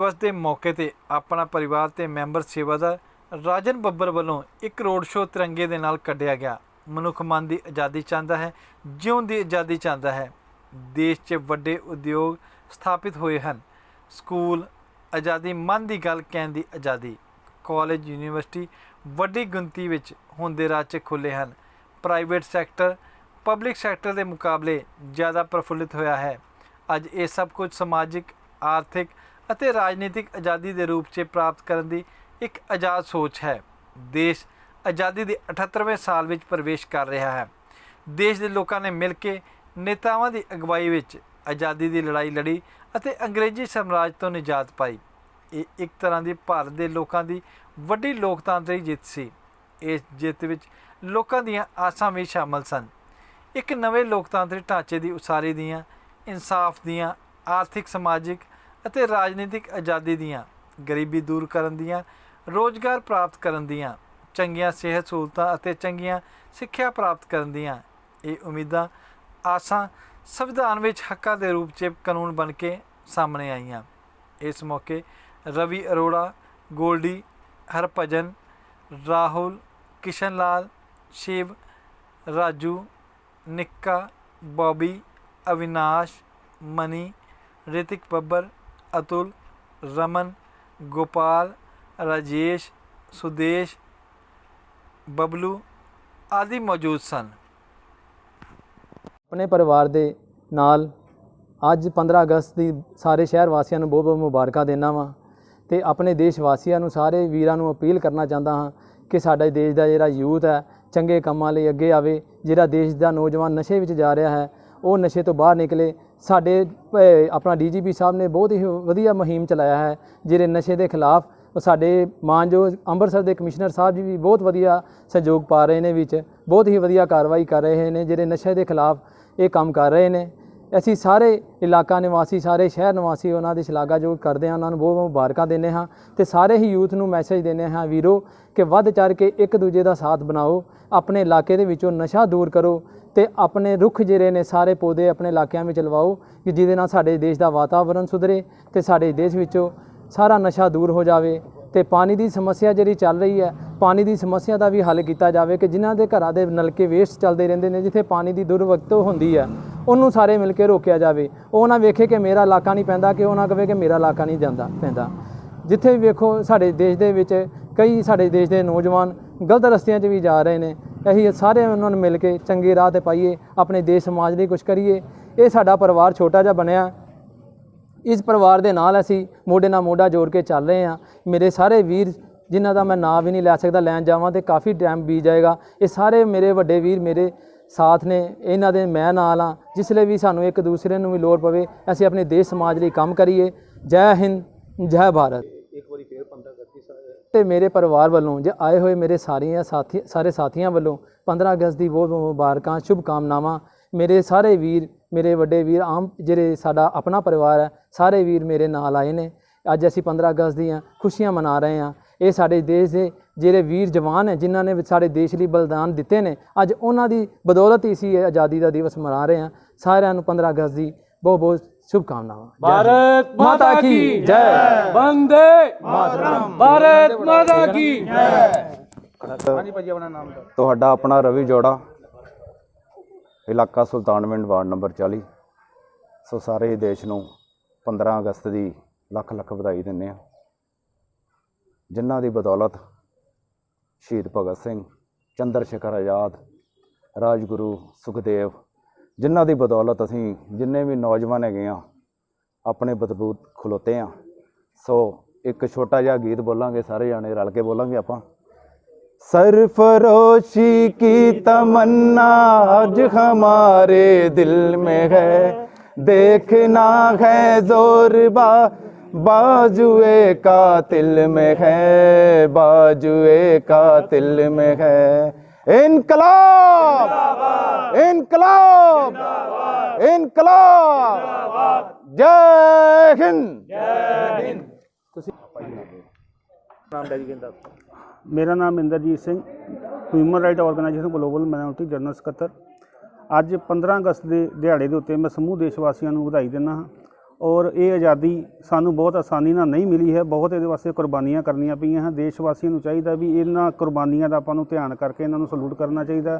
ਦਿਵਸ ਦੇ ਮੌਕੇ ਤੇ ਆਪਣਾ ਪਰਿਵਾਰ ਤੇ ਮੈਂਬਰ ਸੇਵਾਦਾਰ ਰਾਜਨ ਬੱਬਰ ਵੱਲੋਂ ਇੱਕ ਰੋਡ ਸ਼ੋਅ ਤਿਰੰਗੇ ਦੇ ਨਾਲ ਕੱਢਿਆ ਗਿਆ। ਮਨੁੱਖ ਮਨ ਦੀ ਆਜ਼ਾਦੀ ਚਾਹੁੰਦਾ ਹੈ, ਜਿਉਣ ਦੀ ਆਜ਼ਾਦੀ ਚਾਹੁੰਦਾ ਹੈ। ਦੇਸ਼ 'ਚ ਵੱਡੇ ਉਦਯੋਗ ਸਥਾਪਿਤ ਹੋਏ ਹਨ। ਸਕੂਲ, ਆਜ਼ਾਦੀ ਮਨ ਦੀ ਗੱਲ ਕਹਿਣ ਦੀ ਆਜ਼ਾਦੀ। ਕਾਲਜ, ਯੂਨੀਵਰਸਿਟੀ ਵੱਡੀ ਗਿਣਤੀ ਵਿੱਚ ਹੁੰਦੇ ਰਾਜ 'ਚ ਖੁੱਲੇ ਹਨ। ਪ੍ਰਾਈਵੇਟ ਸੈਕਟਰ, ਪਬਲਿਕ ਸੈਕਟਰ ਦੇ ਮੁਕਾਬਲੇ ਜ਼ਿਆਦਾ ਪ੍ਰਫੁੱਲਿਤ ਹੋਇਆ ਹੈ। ਅੱਜ ਇਹ ਸਭ ਕੁਝ ਸਮਾਜਿਕ, ਆਰਥਿਕ ਅਤੇ ਰਾਜਨੀਤਿਕ ਆਜ਼ਾਦੀ ਦੇ ਰੂਪ 'ਚ ਪ੍ਰਾਪਤ ਕਰਨ ਦੀ ਇੱਕ ਆਜ਼ਾਦ ਸੋਚ ਹੈ। ਦੇਸ਼ ਆਜ਼ਾਦੀ ਦੇ 78ਵੇਂ ਸਾਲ ਵਿੱਚ ਪ੍ਰਵੇਸ਼ ਕਰ ਰਿਹਾ ਹੈ। ਦੇਸ਼ ਦੇ ਲੋਕਾਂ ਨੇ ਮਿਲ ਕੇ ਨੇਤਾਵਾਂ ਦੀ ਅਗਵਾਈ ਵਿੱਚ ਆਜ਼ਾਦੀ ਦੀ ਲੜਾਈ ਲੜੀ ਅਤੇ ਅੰਗਰੇਜ਼ੀ ਸਾਮਰਾਜ ਤੋਂ ਨਿਜਾਤ ਪਾਈ। ਇਹ ਇੱਕ ਤਰ੍ਹਾਂ ਦੀ ਭਾਰਤ ਦੇ ਲੋਕਾਂ ਦੀ ਵੱਡੀ ਲੋਕਤਾਂਤਰਿਕ ਜਿੱਤ ਸੀ। ਇਸ ਜਿੱਤ ਵਿੱਚ ਲੋਕਾਂ ਦੀਆਂ ਆਸਾਂ ਵੀ ਸ਼ਾਮਲ ਸਨ। ਇੱਕ ਨਵੇਂ ਲੋਕਤਾਂਤਰਿਕ ਢਾਂਚੇ ਦੀ ਉਸਾਰੀ ਦੀਆਂ, ਇਨਸਾਫ ਦੀਆਂ, ਆਰਥਿਕ, ਸਮਾਜਿਕ ਅਤੇ ਰਾਜਨੀਤਿਕ ਆਜ਼ਾਦੀ ਦੀਆਂ, ਗਰੀਬੀ ਦੂਰ ਕਰਨ ਦੀਆਂ, ਰੋਜ਼ਗਾਰ ਪ੍ਰਾਪਤ ਕਰਨ ਦੀਆਂ, ਚੰਗੀਆਂ ਸਿਹਤ ਸਹੂਲਤਾਂ ਅਤੇ ਚੰਗੀਆਂ ਸਿੱਖਿਆ ਪ੍ਰਾਪਤ ਕਰਨ ਦੀਆਂ। ਇਹ ਉਮੀਦਾਂ, ਆਸਾਂ, ਸੰਵਿਧਾਨ ਵਿੱਚ ਹੱਕਾਂ ਦੇ ਰੂਪ 'ਚ ਕਾਨੂੰਨ ਬਣ ਕੇ ਸਾਹਮਣੇ ਆਈਆਂ। ਇਸ ਮੌਕੇ ਰਵੀ ਅਰੋੜਾ, ਗੋਲਡੀ, ਹਰਭਜਨ, ਰਾਹੁਲ, ਕਿਸ਼ਨ ਲਾਲ, ਸ਼ਿਵ, ਰਾਜੂ, ਨਿੱਕਾ, ਬੌਬੀ, ਅਵਿਨਾਸ਼, ਮਨੀ, ਰਿਤਿਕ ਬੱਬਰ ਅਤੁਲ, ਰਮਨ, ਗੋਪਾਲ, ਰਾਜੇਸ਼, ਸੁਦੇਸ਼, ਬਬਲੂ ਆਦਿ ਮੌਜੂਦ ਸਨ। ਆਪਣੇ ਪਰਿਵਾਰ ਦੇ ਨਾਲ ਅੱਜ 15 ਅਗਸਤ ਦੀ ਸਾਰੇ ਸ਼ਹਿਰ ਵਾਸੀਆਂ ਨੂੰ ਬਹੁਤ ਬਹੁਤ ਮੁਬਾਰਕਾਂ ਦੇਣਾ ਵਾਂ ਤੇ ਆਪਣੇ ਦੇਸ਼ ਵਾਸੀਆਂ ਨੂੰ, ਸਾਰੇ ਵੀਰਾਂ ਨੂੰ ਅਪੀਲ ਕਰਨਾ ਚਾਹੁੰਦਾ ਹਾਂ ਕਿ ਸਾਡੇ ਦੇਸ਼ ਦਾ ਜਿਹੜਾ ਯੂਥ ਹੈ, ਚੰਗੇ ਕੰਮਾਂ ਲਈ ਅੱਗੇ ਆਵੇ। ਜਿਹੜਾ ਦੇਸ਼ ਦਾ ਨੌਜਵਾਨ ਨਸ਼ੇ ਵਿੱਚ ਜਾ ਰਿਹਾ ਹੈ, ਉਹ ਨਸ਼ੇ ਤੋਂ ਬਾਹਰ ਨਿਕਲੇ ਸਾਡੇ ਅਹ, ਆਪਣਾ ਡੀਜੀਪੀ ਸਾਹਿਬ ਨੇ ਬਹੁਤ ਹੀ ਵਧੀਆ ਮੁਹਿੰਮ ਚਲਾਇਆ ਹੈ ਜਿਹੜੇ ਨਸ਼ੇ ਦੇ ਖਿਲਾਫ ਸਾਡੇ ਮਾਨਯੋਗ ਅੰਮ੍ਰਿਤਸਰ ਦੇ ਕਮਿਸ਼ਨਰ ਸਾਹਿਬ ਜੀ ਵੀ ਬਹੁਤ ਵਧੀਆ ਸਹਿਯੋਗ ਪਾ ਰਹੇ ਨੇ ਵਿੱਚ ਬਹੁਤ ਹੀ ਵਧੀਆ ਕਾਰਵਾਈ ਕਰ ਰਹੇ ਨੇ ਜਿਹੜੇ ਨਸ਼ੇ ਦੇ ਖਿਲਾਫ ਇਹ ਕੰਮ ਕਰ ਰਹੇ ਨੇ। ਅਸੀਂ ਸਾਰੇ ਇਲਾਕਾ ਨਿਵਾਸੀ ਸਾਰੇ ਸ਼ਹਿਰ ਨਿਵਾਸੀ ਉਹਨਾਂ ਦੀ ਸ਼ਲਾਘਾਯੋਗ ਕਰਦੇ ਹਾਂ ਉਹਨਾਂ ਨੂੰ ਬਹੁਤ ਬਹੁਤ ਮੁਬਾਰਕਾਂ ਦਿੰਦੇ ਹਾਂ ਤੇ ਸਾਰੇ ਹੀ ਯੂਥ ਨੂੰ ਮੈਸੇਜ ਦਿੰਦੇ ਹਾਂ ਵੀਰੋ ਕਿ ਵੱਧ ਚੜ ਕੇ ਇੱਕ ਦੂਜੇ ਦਾ ਸਾਥ ਬਣਾਓ ਆਪਣੇ ਇਲਾਕੇ ਦੇ ਵਿੱਚੋਂ ਨਸ਼ਾ ਦੂਰ ਕਰੋ ਤੇ ਆਪਣੇ ਰੁੱਖ ਜਿਹੜੇ ਨੇ ਸਾਰੇ ਪੌਦੇ ਆਪਣੇ ਇਲਾਕਿਆਂ ਵਿੱਚ ਲਵਾਓ ਕਿ ਜਿਹਦੇ ਨਾਲ ਸਾਡੇ ਦੇਸ਼ ਦਾ ਵਾਤਾਵਰਣ ਸੁਧਰੇ ਤੇ ਸਾਡੇ ਦੇਸ਼ ਵਿੱਚੋਂ ਸਾਰਾ ਨਸ਼ਾ ਦੂਰ ਹੋ ਜਾਵੇ ਤੇ ਪਾਣੀ ਦੀ ਸਮੱਸਿਆ ਜਿਹੜੀ ਚੱਲ ਰਹੀ ਹੈ, ਪਾਣੀ ਦੀ ਸਮੱਸਿਆ ਦਾ ਵੀ ਹੱਲ ਕੀਤਾ ਜਾਵੇ ਕਿ ਜਿਨ੍ਹਾਂ ਦੇ ਘਰਾਂ ਦੇ ਨਲਕੇ ਵੇਸਟ ਚੱਲਦੇ ਰਹਿੰਦੇ ਨੇ, ਜਿੱਥੇ ਪਾਣੀ ਦੀ ਦੁਰਵਰਤੋਂ ਹੁੰਦੀ ਹੈ, ਉਹਨੂੰ ਸਾਰੇ ਮਿਲ ਕੇ ਰੋਕਿਆ ਜਾਵੇ। ਉਹ ਨਾ ਵੇਖੇ ਕਿ ਮੇਰਾ ਇਲਾਕਾ ਨਹੀਂ ਪੈਂਦਾ ਕਿ ਉਹ ਨਾ ਕਵੇ ਕਿ ਮੇਰਾ ਇਲਾਕਾ ਨਹੀਂ ਜਾਂਦਾ ਪੈਂਦਾ। ਜਿੱਥੇ ਵੇਖੋ ਸਾਡੇ ਦੇਸ਼ ਦੇ ਵਿੱਚ ਕਈ ਸਾਡੇ ਦੇਸ਼ ਦੇ ਨੌਜਵਾਨ ਗਲਤ ਰਸਤਿਆਂ 'ਚ ਵੀ ਜਾ ਰਹੇ ਨੇ ਅਸੀਂ ਸਾਰੇ ਉਹਨਾਂ ਨੂੰ ਮਿਲ ਕੇ ਚੰਗੇ ਰਾਹ ਤੇ ਪਾਈਏ, ਆਪਣੇ ਦੇਸ਼ ਸਮਾਜ ਲਈ ਕੁਝ ਕਰੀਏ। ਇਹ ਸਾਡਾ ਪਰਿਵਾਰ ਛੋਟਾ ਜਿਹਾ ਬਣਿਆ। ਇਸ ਪਰਿਵਾਰ ਦੇ ਨਾਲ ਅਸੀਂ ਮੋਢੇ ਨਾਲ ਮੋਢਾ ਜੋੜ ਕੇ ਚੱਲ ਰਹੇ ਹਾਂ। ਮੇਰੇ ਸਾਰੇ ਵੀਰ ਜਿਨ੍ਹਾਂ ਦਾ ਮੈਂ ਨਾਂ ਵੀ ਨਹੀਂ ਲੈ ਸਕਦਾ, ਲੈਣ ਜਾਵਾਂ ਤੇ ਕਾਫੀ ਟਾਈਮ ਬੀਤ ਜਾਏਗਾ। ਇਹ ਸਾਰੇ ਮੇਰੇ ਵੱਡੇ ਵੀਰ ਮੇਰੇ ਸਾਥ ਨੇ, ਇਹਨਾਂ ਦੇ ਮੈਂ ਨਾਲ ਆ ਜਿਸ ਲਈ ਵੀ ਸਾਨੂੰ ਇੱਕ ਦੂਸਰੇ ਨੂੰ ਵੀ ਲੋੜ ਪਵੇ, ਅਸੀਂ ਆਪਣੇ ਦੇਸ਼ ਸਮਾਜ ਲਈ ਕੰਮ ਕਰੀਏ। ਜੈ ਹਿੰਦ, ਜੈ ਭਾਰਤ। ਤੇ ਮੇਰੇ ਪਰਿਵਾਰ ਵੱਲੋਂ, ਜੇ ਆਏ ਹੋਏ ਮੇਰੇ ਸਾਰੀਆਂ ਸਾਥੀ, ਸਾਰੇ ਸਾਥੀਆਂ ਵੱਲੋਂ 15 ਅਗਸਤ ਦੀ ਬਹੁਤ ਬਹੁਤ ਮੁਬਾਰਕਾਂ ਸ਼ੁਭ ਕਾਮਨਾਵਾਂ ਮੇਰੇ ਸਾਰੇ ਵੀਰ, ਮੇਰੇ ਵੱਡੇ ਵੀਰ, ਆਮ ਜਿਹੜੇ ਸਾਡਾ ਆਪਣਾ ਪਰਿਵਾਰ ਹੈ, ਸਾਰੇ ਵੀਰ ਮੇਰੇ ਨਾਲ ਆਏ ਨੇ। ਅੱਜ ਅਸੀਂ 15 ਅਗਸਤ ਦੀਆਂ ਖੁਸ਼ੀਆਂ ਮਨਾ ਰਹੇ ਹਾਂ। ਇਹ ਸਾਡੇ ਦੇਸ਼ ਦੇ ਜਿਹੜੇ ਵੀਰ ਜਵਾਨ ਹੈ, ਜਿਨ੍ਹਾਂ ਨੇ ਸਾਡੇ ਦੇਸ਼ ਲਈ ਬਲਿਦਾਨ ਦਿੱਤੇ ਨੇ, ਅੱਜ ਉਹਨਾਂ ਦੀ ਬਦੌਲਤ ਹੀ ਅਸੀਂ ਇਹ ਆਜ਼ਾਦੀ ਦਾ ਦਿਵਸ ਮਨਾ ਰਹੇ ਹਾਂ। ਸਾਰਿਆਂ ਨੂੰ 15 ਅਗਸਤ ਦੀ ਬਹੁਤ ਬਹੁਤ ਸ਼ੁਭ ਕਾਮਨਾਵਾਂ भारत माता की जय वंदे मातरम भारत माता की ਤੁਹਾਡਾ ਆਪਣਾ ਰਵੀ ਜੋੜਾ ਇਲਾਕਾ ਸੁਲਤਾਨਵਿੰਡ ਵਾਰਡ ਨੰਬਰ 40 ਸੋ ਸਾਰੇ ਹੀ ਦੇਸ਼ ਨੂੰ 15 ਅਗਸਤ ਦੀ ਲੱਖ ਲੱਖ ਵਧਾਈ ਦਿੰਦੇ ਆ ਜਿਨ੍ਹਾਂ ਦੀ ਬਦੌਲਤ ਸ਼ਹੀਦ ਭਗਤ ਸਿੰਘ ਚੰਦਰ ਸ਼ੇਖਰ ਆਜ਼ਾਦ ਰਾਜਗੁਰੂ ਸੁਖਦੇਵ ਜਿਨ੍ਹਾਂ ਦੀ ਬਦੌਲਤ ਅਸੀਂ ਜਿੰਨੇ ਵੀ ਨੌਜਵਾਨ ਹੈਗੇ ਆ ਆਪਣੇ ਬਦਬੂਤ ਖਲੋਤੇ ਆ ਸੋ ਇੱਕ ਛੋਟਾ ਜਿਹਾ ਗੀਤ ਬੋਲਾਂਗੇ ਸਾਰੇ ਜਾਣੇ ਰਲ ਕੇ ਬੋਲਾਂਗੇ ਆਪਾਂ सरफरोशी की तमन्ना आज हमारे दिल में है देखना है जोर बा बाजुए का तिल में है बाजुए का तिल में है इनकलाब ਇਨਕਲਾਬ ਇਨਕਲਾਬ ਜੈ। ਹਿੰਦ ਮੇਰਾ ਨਾਮ Inderjit Singh. Human right organisation global minority general ਸਕੱਤਰ ਅੱਜ 15 ਅਗਸਤ ਦੇ ਦਿਹਾੜੇ ਦੇ ਉੱਤੇ ਮੈਂ ਸਮੂਹ ਦੇਸ਼ ਵਾਸੀਆਂ ਨੂੰ ਵਧਾਈ ਦਿੰਦਾ ਹਾਂ। ਔਰ ਇਹ ਆਜ਼ਾਦੀ ਸਾਨੂੰ ਬਹੁਤ ਆਸਾਨੀ ਨਾਲ ਨਹੀਂ ਮਿਲੀ ਹੈ। ਬਹੁਤ ਇਹਦੇ ਵਾਸਤੇ ਕੁਰਬਾਨੀਆਂ ਕਰਨੀਆਂ ਪਈਆਂ ਹਨ। ਦੇਸ਼ ਵਾਸੀਆਂ ਨੂੰ ਚਾਹੀਦਾ ਵੀ ਇਹਨਾਂ ਕੁਰਬਾਨੀਆਂ ਦਾ ਆਪਾਂ ਨੂੰ ਧਿਆਨ ਕਰਕੇ ਇਹਨਾਂ ਨੂੰ ਸਲੂਟ ਕਰਨਾ ਚਾਹੀਦਾ।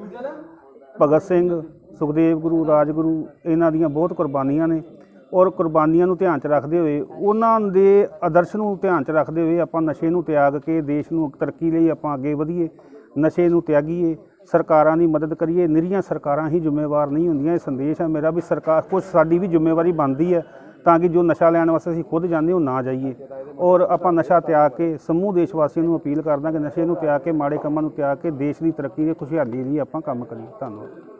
ਭਗਤ ਸਿੰਘ, ਸੁਖਦੇਵ ਗੁਰੂ, ਰਾਜਗੁਰੂ, ਇਹਨਾਂ ਦੀਆਂ ਬਹੁਤ ਕੁਰਬਾਨੀਆਂ ਨੇ। ਔਰ ਕੁਰਬਾਨੀਆਂ ਨੂੰ ਧਿਆਨ 'ਚ ਰੱਖਦੇ ਹੋਏ, ਉਹਨਾਂ ਦੇ ਆਦਰਸ਼ ਨੂੰ ਧਿਆਨ 'ਚ ਰੱਖਦੇ ਹੋਏ ਆਪਾਂ ਨਸ਼ੇ ਨੂੰ ਤਿਆਗ ਕੇ, ਦੇਸ਼ ਨੂੰ ਤਰੱਕੀ ਲਈ ਆਪਾਂ ਅੱਗੇ ਵਧੀਏ, ਨਸ਼ੇ ਨੂੰ ਤਿਆਗੀਏ, ਸਰਕਾਰਾਂ ਦੀ ਮਦਦ ਕਰੀਏ, ਨਿਰੀਆਂ ਸਰਕਾਰਾਂ ਹੀ ਜ਼ਿੰਮੇਵਾਰ ਨਹੀਂ ਹੁੰਦੀਆਂ। ਇਹ ਸੰਦੇਸ਼ ਹੈ ਮੇਰਾ ਵੀ ਸਰਕਾਰ ਕੁਝ ਸਾਡੀ ਵੀ ਜ਼ਿੰਮੇਵਾਰੀ ਬਣਦੀ ਹੈ। ਤਾਂ ਕਿ ਜੋ ਨਸ਼ਾ ਲੈਣ ਵਾਸਤੇ ਅਸੀਂ ਖੁਦ ਜਾਂਦੇ ਉਹ ਨਾ ਜਾਈਏ। ਔਰ ਆਪਾਂ ਨਸ਼ਾ ਤਿਆਗ ਕੇ ਸਮੂਹ ਦੇਸ਼ ਵਾਸੀਆਂ ਨੂੰ ਅਪੀਲ ਕਰਦਾ ਕਿ ਨਸ਼ੇ ਨੂੰ ਤਿਆਗ ਕੇ, ਮਾੜੇ ਕੰਮਾਂ ਨੂੰ ਤਿਆਗ ਕੇ, ਦੇਸ਼ ਦੀ ਤਰੱਕੀ ਤੇ ਖੁਸ਼ਹਾਲੀ ਲਈ ਆਪਾਂ ਕੰਮ ਕਰੀਏ। ਧੰਨਵਾਦ।